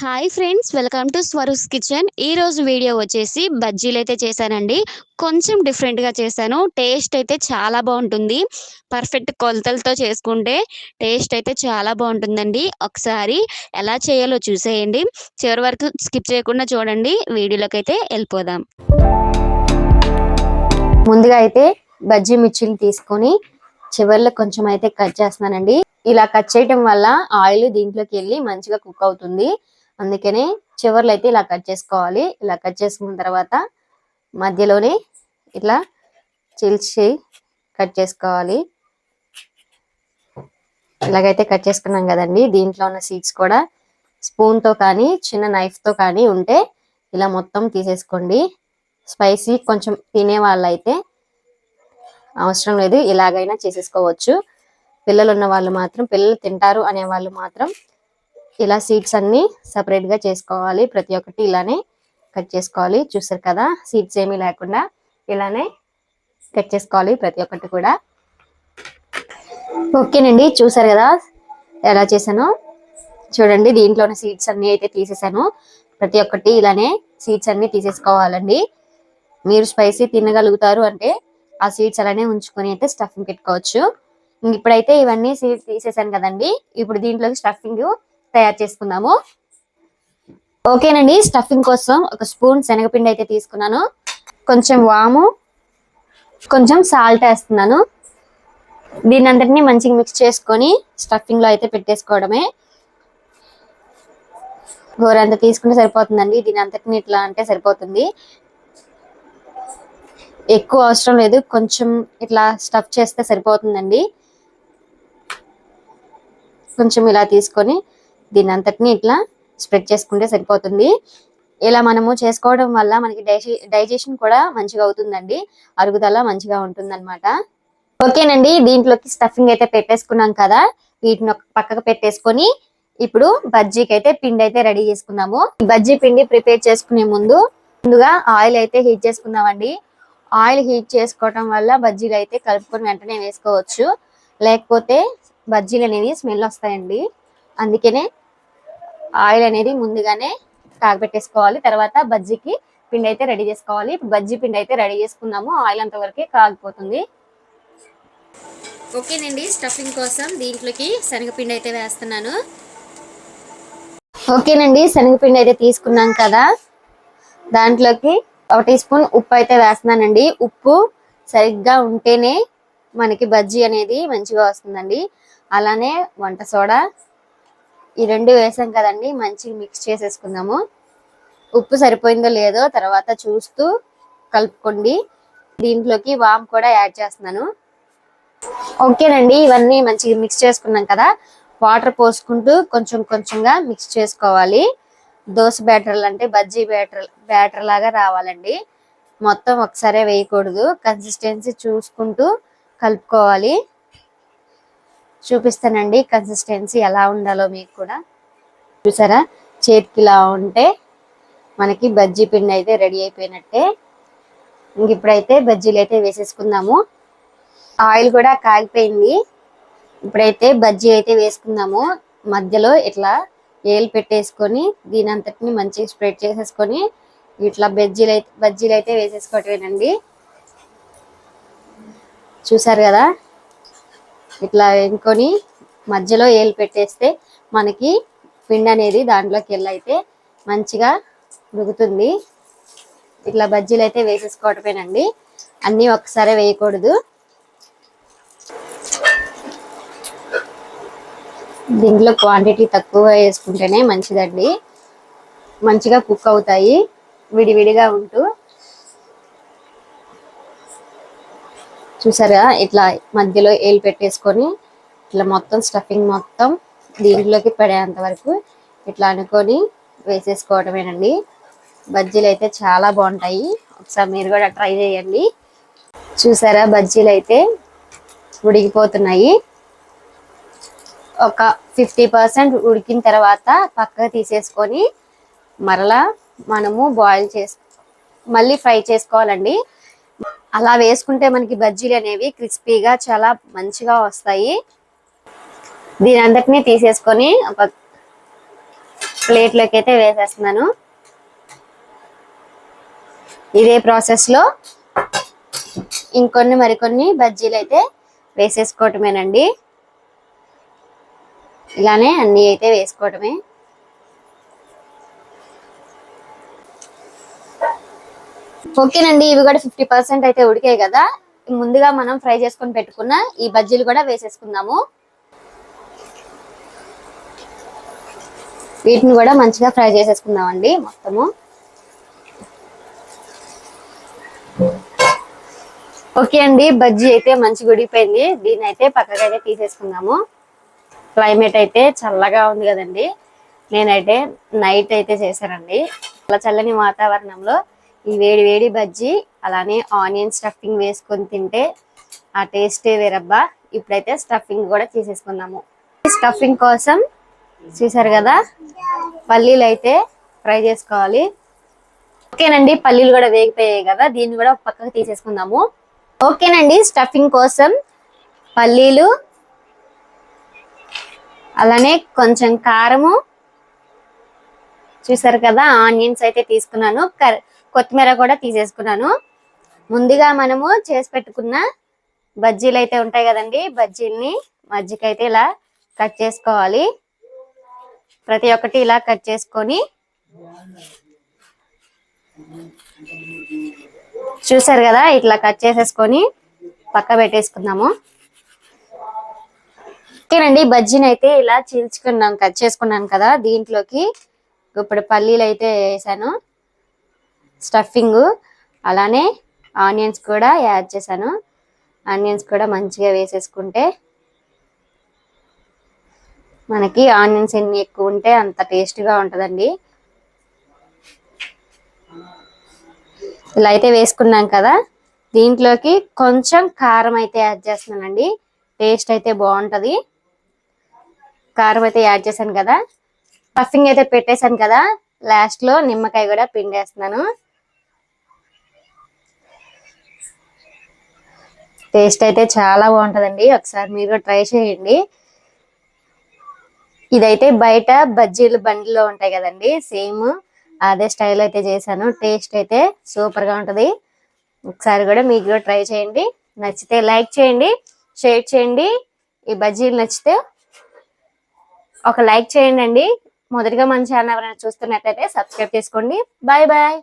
Hi friends welcome to Swaroo's kitchen ఈ రోజు video వచ్చేసి బజ్జీలు అయితే చేశానండి. కొంచెం డిఫరెంట్గా చేశాను. టేస్ట్ అయితే చాలా బాగుంటుంది. పర్ఫెక్ట్ కొలతలతో చేసుకుంటే టేస్ట్ అయితే చాలా బాగుంటుందండి. ఒకసారి ఎలా చేయాలో చూసేయండి. చివరి వరకు స్కిప్ చేయకుండా చూడండి. వీడియోలోకి అయితే వెళ్ళిపోదాం. ముందుగా అయితే బజ్జీ మిర్చిలు తీసుకొని చివర్లో కొంచెం అయితే కట్ చేస్తున్నానండి. ఇలా కట్ చేయటం వల్ల ఆయిల్ దీంట్లోకి వెళ్ళి మంచిగా కుక్ అవుతుంది. అందుకనే చివర్లో అయితే ఇలా కట్ చేసుకోవాలి. ఇలా కట్ చేసుకున్న తర్వాత మధ్యలోనే ఇట్లా చిల్చి కట్ చేసుకోవాలి. ఇలాగైతే కట్ చేసుకున్నాం కదండి. దీంట్లో ఉన్న సీడ్స్ కూడా స్పూన్తో కానీ చిన్న నైఫ్తో కానీ ఉంటే ఇలా మొత్తం తీసేసుకోండి. స్పైసీ కొంచెం తినే వాళ్ళైతే అవసరం లేదు. ఇలాగైనా చేసేసుకోవచ్చు. పిల్లలు ఉన్న వాళ్ళు మాత్రం పిల్లలు తింటారు అనే వాళ్ళు మాత్రం ఇలా సీడ్స్ అన్ని సపరేట్గా చేసుకోవాలి. ప్రతి ఒక్కటి ఇలానే కట్ చేసుకోవాలి. చూసారు కదా సీడ్స్ ఏమీ లేకుండా ఇలానే కట్ చేసుకోవాలి ప్రతి ఒక్కటి కూడా. ఓకేనండి చూసారు కదా ఎలా చేశాను? చూడండి దీంట్లోని సీడ్స్ అన్ని అయితే తీసేసాను. ప్రతి ఒక్కటి ఇలానే సీడ్స్ అన్ని తీసేసుకోవాలండి. మీరు స్పైసీ తినగలుగుతారు అంటే ఆ సీడ్స్ అలానే ఉంచుకొని అయితే స్టఫింగ్ పెట్టుకోవచ్చు. ఇప్పుడైతే ఇవన్నీ సీడ్స్ తీసేసాను కదండి. ఇప్పుడు దీంట్లోకి స్టఫింగ్ తయారు చేసుకుందాము ఓకేనండి స్టఫింగ్ కోసం ఒక స్పూన్ శనగపిండి అయితే తీసుకున్నాను. కొంచెం వాము కొంచెం సాల్ట్ వేస్తున్నాను. దీని అందరినీ మంచిగా మిక్స్ చేసుకొని స్టఫింగ్లో అయితే పెట్టేసుకోవడమే. గోరంత తీసుకుంటే సరిపోతుందండి దీని అంతటిని ఇట్లా అంటే సరిపోతుంది. ఎక్కువ అవసరం లేదు కొంచెం ఇట్లా స్టఫ్ చేస్తే సరిపోతుందండి. కొంచెం ఇలా తీసుకొని దీని అంతటిని ఇట్లా స్ప్రెడ్ చేసుకుంటే సరిపోతుంది. ఇలా మనము చేసుకోవడం వల్ల మనకి డైజెషన్ కూడా మంచిగా అవుతుందండి. అరుగుదల మంచిగా ఉంటుందన్నమాట. ఓకేనండి దీంట్లోకి స్టఫింగ్ అయితే పెట్టేసుకున్నాం కదా. వీటిని ఒక పక్కకు పెట్టేసుకొని ఇప్పుడు బజ్జీకి అయితే పిండి అయితే రెడీ చేసుకుందాము. బజ్జీ పిండి ప్రిపేర్ చేసుకునే ముందు ముందుగా ఆయిల్ అయితే హీట్ చేసుకుందామండి. ఆయిల్ హీట్ చేసుకోవటం వల్ల బజ్జీలు అయితే కలుపుకొని వెంటనే వేసుకోవచ్చు. లేకపోతే బజ్జీలు అనేది స్మెల్ వస్తాయండి. అందుకనే ఆయిల్ అనేది ముందుగానే కాగబెట్టేసుకోవాలి. తర్వాత బజ్జీకి పిండి అయితే రెడీ చేసుకోవాలి. బజ్జీ పిండి అయితే రెడీ చేసుకుందాము ఆయిల్ అంతవరకే కాగిపోతుంది. ఓకేనండి. స్టఫింగ్ కోసం దీంట్లోకి శనగపిండి అయితే వేస్తున్నాను. ఓకేనండి. శనగపిండి అయితే తీసుకున్నాం కదా. దాంట్లోకి ఒక టీ స్పూన్ ఉప్పు అయితే వేస్తున్నానండి. ఉప్పు సరిగ్గా ఉంటేనే మనకి బజ్జీ అనేది మంచిగా వస్తుందండి. అలానే వంట సోడా ఈ రెండు వేసాం కదండి మంచిగా మిక్స్ చేసేసుకుందాము. ఉప్పు సరిపోయిందో లేదో తర్వాత చూస్తూ కలుపుకోండి. దీంట్లోకి వామ్ కూడా యాడ్ చేస్తున్నాను. ఓకేనండి ఇవన్నీ మంచిగా మిక్స్ చేసుకున్నాం కదా. వాటర్ పోసుకుంటూ కొంచెం కొంచెంగా మిక్స్ చేసుకోవాలి. దోశ బ్యాటర్లు అంటే బజ్జీ బ్యాటర్ బ్యాటర్ లాగా రావాలండి. మొత్తం ఒకసారి వేయకూడదు. కన్సిస్టెన్సీ చూసుకుంటూ కలుపుకోవాలి. చూపిస్తానండి. కన్సిస్టెన్సీ ఎలా ఉండాలో మీకు కూడా. చూసారా? చేతికి ఇలా ఉంటే మనకి బజ్జీ పిండి అయితే రెడీ అయిపోయినట్టే. ఇంక ఇప్పుడైతే బజ్జీలు అయితే వేసేసుకుందాము. ఆయిల్ కూడా కాగిపోయింది ఇప్పుడైతే బజ్జీ అయితే వేసుకుందాము. మధ్యలో ఇట్లా ఏలు పెట్టేసుకొని దీని అంతటిని మంచిగా స్ప్రెడ్ చేసేసుకొని ఇట్లా బజ్జీలు అయితే బజ్జీలు అయితే వేసేసుకోవటమేనండి. చూసారు కదా? ఇట్లా వేసుకొని మధ్యలో ఏలు పెట్టేస్తే మనకి పిండి అనేది దాంట్లోకి వెళ్ళి అయితే మంచిగా ఉడుకుతుంది. ఇట్లా బజ్జీలు అయితే వేసేసుకోవటమేనండి. అన్నీ ఒకసారి వేయకూడదు. దీంట్లో క్వాంటిటీ తక్కువ వేసుకుంటేనే మంచిదండి. మంచిగా కుక్ అవుతాయి. విడివిడిగా ఉంటూ చూసారా ఇట్లా మధ్యలో ఏలు పెట్టేసుకొని ఇట్లా మొత్తం స్టఫింగ్ మొత్తం దీంట్లోకి పడేంత వరకు ఇట్లా అనుకొని వేసేసుకోవటమేనండి. బజ్జీలు అయితే చాలా బాగుంటాయి. ఒకసారి మీరు కూడా ట్రై చేయండి. చూసారా? బజ్జీలు అయితే ఉడికిపోతున్నాయి. ఒక ఫిఫ్టీ పర్సెంట్ ఉడికిన తర్వాత పక్కకు తీసేసుకొని మరలా మనము బాయిల్ చేసి మళ్ళీ ఫ్రై చేసుకోవాలండి. అలా వేసుకుంటే మనకి బజ్జీలు అనేవి క్రిస్పీగా చాలా మంచిగా వస్తాయి. దీని అందటినీ తీసేసుకొని ఒక ప్లేట్లోకి అయితే వేసేస్తున్నాను. ఇదే ప్రాసెస్లో ఇంకొన్ని మరికొన్ని బజ్జీలు అయితే వేసేసుకోవటమేనండి. ఇలానే అన్ని అయితే వేసుకోవటమే. ఓకేనండి ఇవి కూడా ఫిఫ్టీ పర్సెంట్ అయితే ఉడికాయి కదా. ముందుగా మనం ఫ్రై చేసుకొని పెట్టుకున్న ఈ బజ్జీలు కూడా వేసేసుకుందాము. వీటిని కూడా మంచిగా ఫ్రై చేసేసుకుందామండి మొత్తము. ఓకే అండి బజ్జీ అయితే మంచిగా ఉడికిపోయింది. దీన్ని అయితే పక్కగా అయితే తీసేసుకుందాము. క్లైమేట్ అయితే చల్లగా ఉంది కదండి. నేనైతే నైట్ అయితే చేశానండి. అలా చల్లని వాతావరణంలో ఈ వేడి వేడి బజ్జీ అలానే ఆనియన్ స్టఫింగ్ వేసుకొని తింటే ఆ టేస్టే వేరబ్బా. ఇప్పుడైతే స్టఫింగ్ కూడా చేసేసుకుందాము. స్టఫింగ్ కోసం చూసారు కదా పల్లీలు అయితే ఫ్రై చేసుకోవాలి. ఓకేనండి పల్లీలు కూడా వేగిపోయాయి కదా దీన్ని కూడా పక్కకు తీసేసుకుందాము. ఓకేనండి స్టఫింగ్ కోసం పల్లీలు అలానే కొంచెం కారము. చూసారు కదా ఆనియన్స్ అయితే తీసుకున్నాను. కర్రీ కొత్తిమీర కూడా తీసేసుకున్నాను. ముందుగా మనము చేసి పెట్టుకున్న బజ్జీలు అయితే ఉంటాయి కదండి. బజ్జీల్ని అయితే ఇలా కట్ చేసుకోవాలి. ప్రతి ఒక్కటి ఇలా కట్ చేసుకొని చూసారు కదా ఇట్లా కట్ చేసేసుకొని పక్క పెట్టేసుకుందాము. ఓకేనండి బజ్జీని అయితే ఇలా చీల్చుకున్నాం కట్ చేసుకున్నాను కదా దీంట్లోకి. ఇప్పుడు పల్లీలు అయితే వేసాను. స్టఫింగ్ అలానే ఆనియన్స్ కూడా యాడ్ చేశాను. ఆనియన్స్ కూడా మంచిగా వేసేసుకుంటే మనకి ఆనియన్స్ ఎన్ని ఎక్కువ ఉంటే అంత టేస్ట్గా ఉంటుందండి. ఇలా అయితే వేసుకున్నాం కదా దీంట్లోకి కొంచెం కారం అయితే యాడ్ చేస్తున్నానండి. టేస్ట్ అయితే బాగుంటుంది. కారం అయితే యాడ్ చేశాను కదా స్టఫింగ్ అయితే పెట్టేశాను కదా లాస్ట్లో నిమ్మకాయ కూడా పిండేస్తున్నాను. టేస్ట్ అయితే చాలా బాగుంటుందండి. ఒకసారి మీరు కూడా ట్రై చేయండి. ఇదైతే బయట బజ్జీలు బండిలో ఉంటాయి కదండి. సేమ్ అదే స్టైల్ అయితే చేశాను. టేస్ట్ అయితే సూపర్గా ఉంటుంది. ఒకసారి కూడా మీకు కూడా ట్రై చేయండి. నచ్చితే లైక్ చేయండి షేర్ చేయండి. ఈ బజ్జీలు నచ్చితే ఒక లైక్ చేయండి అండి మొదటిగా మన ఛానల్ ఎవరైనా చూస్తున్నట్లయితే సబ్స్క్రైబ్ చేసుకోండి. Bye bye.